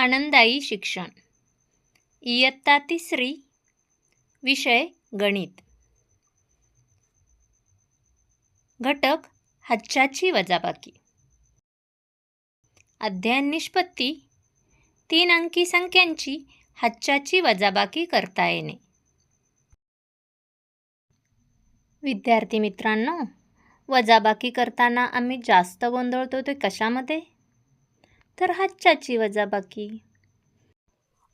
आनंदायी शिक्षण. इयत्ता तिसरी विषय गणित. घटक हच्चाची वजाबाकी. अध्ययन निष्पत्ती. तीन अंकी संख्यांची हच्चाची वजाबाकी करता येणे. विद्यार्थी मित्रांनो वजाबाकी करताना आम्ही जास्त गोंधळतो ते कशामध्ये? तर हच्चाची वजाबाकी.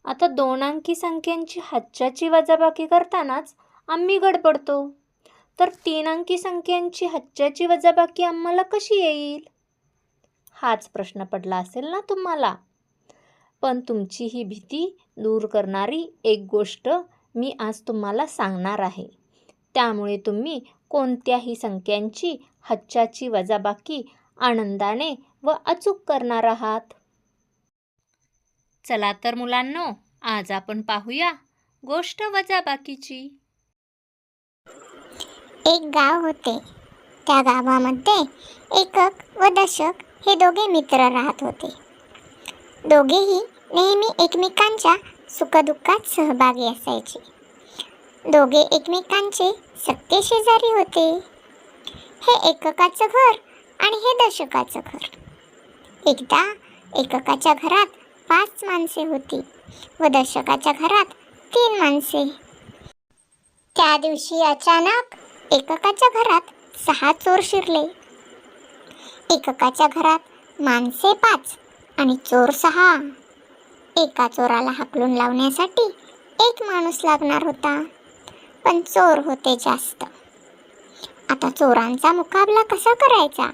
आता दोन अंकी संख्यांची हातच्याची वजाबाकी करतानाच आम्ही गडबडतो. तर तीन अंकी संख्यांची हातच्याची वजाबाकी आम्हाला कशी येईल? हाच प्रश्न पडला असेल ना तुम्हाला? पण तुमची ही भीती दूर करणारी एक गोष्ट मी आज तुम्हाला सांगणार आहे. त्यामुळे तुम्ही कोणत्याही संख्यांची हच्चाची वजाबाकी आनंदाने व अचूक करणार आहात. चला तर मुलांनो आज आपण पाहूया गोष्ट वजाबाकीची. एक गाव होते. त्या गावामध्ये एकक व दशक हे दोघे मित्र राहत होते. दोघेही नेहमी एकमेकांच्या सुखदुःखात सहभागी असायचे. दोघे एकमेकांचे सत्य शेजारी होते. हे एककाचं घर आणि हे दशकाचं घर. एकदा एककाच्या घरात पाच माणसे होती व दशकाच्या घरात तीन माणसे. त्या दिवशी अचानक एककाच्या घरात सहा चोर शिरले. एककाच्या घरात माणसे पाच आणि चोर सहा. एका चोराला हाकलून लावण्यासाठी एक माणूस लागणार होता पण चोर होते जास्त. आता चोरांचा मुकाबला कसा करायचा?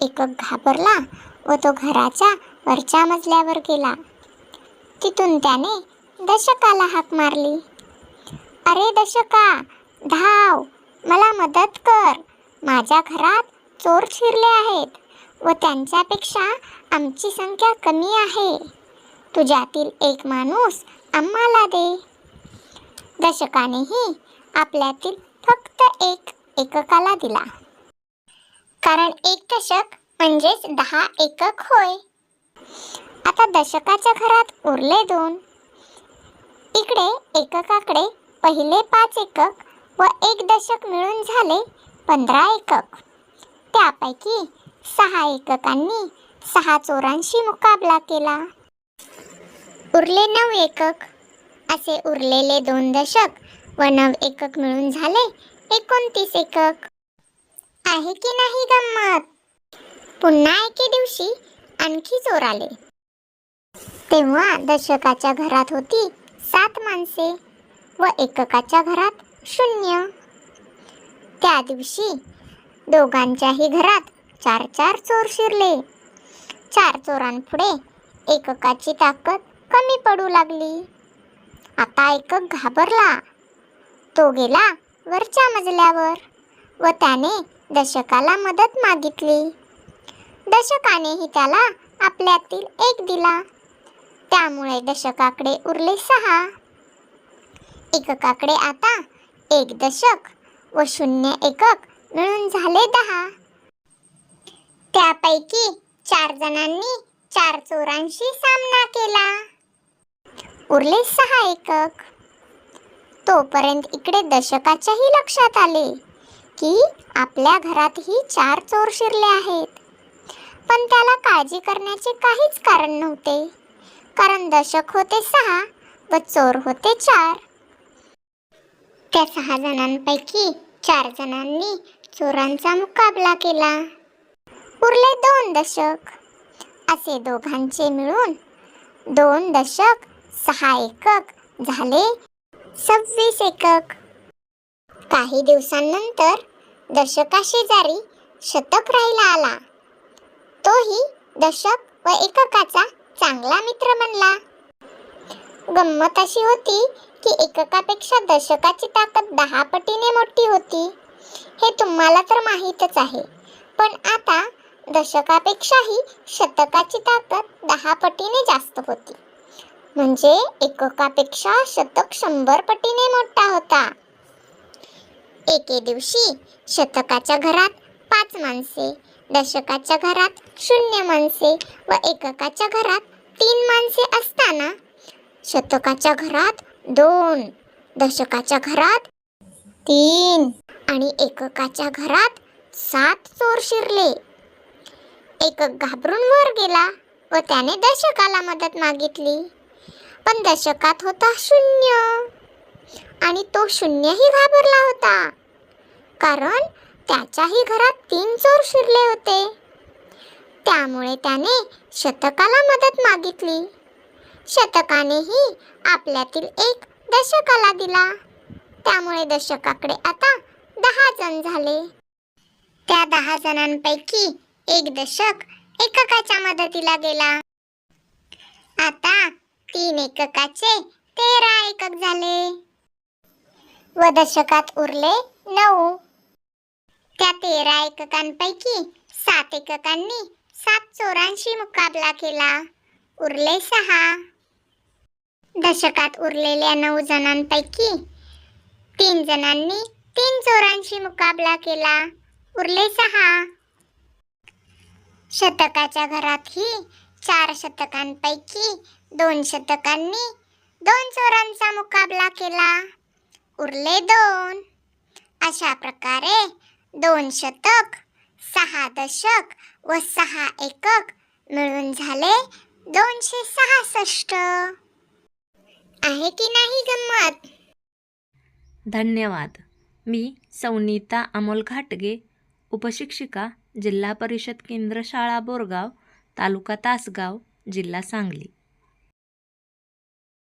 एकक घाबरला व तो घराच्या वरच्या मजल्यावर गेला. तिथून त्याने दशकाला हाक मारली. अरे दशका धाव मला मदत कर. माझ्या घरात चोर शिरले आहेत व त्यांच्यापेक्षा आमची संख्या कमी आहे. तुझ्यातील एक माणूस आम्हाला दे. दशकानेही आपल्यातील फक्त एक एककाला दिला. कारण एक दशक म्हणजेच दहा एकक होय. आता दशकाच्या घरात उरले दोन. इकडे एककाकडे पहिले पाच एकक व एक दशक मिळून झाले पंधरा एकक. त्यापैकी सहा एककांनी सहा चोरांशी मुकाबला केला. उरले नऊ एकक. असे उरलेले दोन दशक व नऊ एकक मिळून झाले एकोणतीस एकक. आहे की नाही गंमत? पुन्हा एके दिवशी आणखी चोर आले. तेव्हा दशकाच्या घरात होती सात माणसे व एककाच्या घरात शून्य. त्या दिवशी दोघांच्याही घरात चार चार चोर शिरले. चार चोरांपुढे एककाची ताकद कमी पडू लागली. आता एकक घाबरला. तो गेला वरच्या मजल्यावर व त्याने दशकाला मदत मागितली. दशकानेही त्याला आपल्यातील एक दिला. त्यामुळे दशकाकडे उरले सहा. एककाकडे आता एक दशक व शून्य एकक मिळून झाले दहा. त्यापैकी चार जणांनी चार चोरांशी सामना केला. उरले सहा एकक. तोपर्यंत इकडे दशकाच्याही लक्षात आले की आपल्या घरातही चार चोर शिरले आहेत. पण त्याला काळजी करण्याचे काहीच कारण नव्हते. कारण दशक होते सहा व चोर होते चार. त्या सहा जणांपैकी चार जणांनी चोरांचा मुकाबला केला. उरले दोन दशक. असे दोघांचे मिळून दोन दशक सहा एकक झाले सव्वीस एकक. काही दिवसांनंतर दशकाशेजारी शतक राहिला आला. तोही दशक व एककाचा चांगला मित्र बनला. गंमत अशी होती की एककापेक्षा दशकाची ताकद दहा पटीने मोठी होती. हे तुम्हाला तर माहीतच आहे. पण आता दशकापेक्षाही शतकाची ताकद दहा पटीने जास्त होती. म्हणजे एककापेक्षा शतक शंभर पटीने मोठा होता. एके दिवशी शतकाच्या घरात पाच माणसे दशकाच्या घरात शून्य माणसे व एककाच्या घरात तीन माणसे असताना शतकाच्या घरात दोन दशकाच्या घरात तीन आणि एककाच्या घरात सात चोर शिरले. एकक घाबरून वर गेला व त्याने दशकाला मदत मागितली. पण दशकात होता शून्य आणि तो शून्यही घाबरला होता. कारण त्याच्याही घरात तीन चोर शिरले होते. त्यामुळे त्याने शतकाला मदत मागितली. शतकानेही आपल्यातील एक दशकाला दिला. त्यामुळे दशकाकडे आता दहा जण झाले. त्या दहा जणांपैकी एक दशक एककाच्या मदतीला गेला. आता तीन एककाचे तेरा एकक झाले. व दशकात उरले नऊ. त्या तेरा एककांपैकी सात एककांनी सात चोरांशी मुकाबला केला. उरले सहा. दशकात उरलेल्या नऊ जणांपैकी तीन जणांनी तीन चोरांशी मुकाबला केला. उरले सहा. शतकाच्या घरातही चार शतकांपैकी दोन शतकांनी दोन चोरांचा मुकाबला केला. उरले दोन. अशा प्रकारे दोन शतक सहा दशक व सहा एकक. मिळून झाले दोनशे सहासष्ट. आहे की नाही गंमत? धन्यवाद. मी सौनीता अमोल घाटगे उपशिक्षिका जिल्हा परिषद केंद्र शाळा बोरगाव तालुका तासगाव जिल्हा सांगली.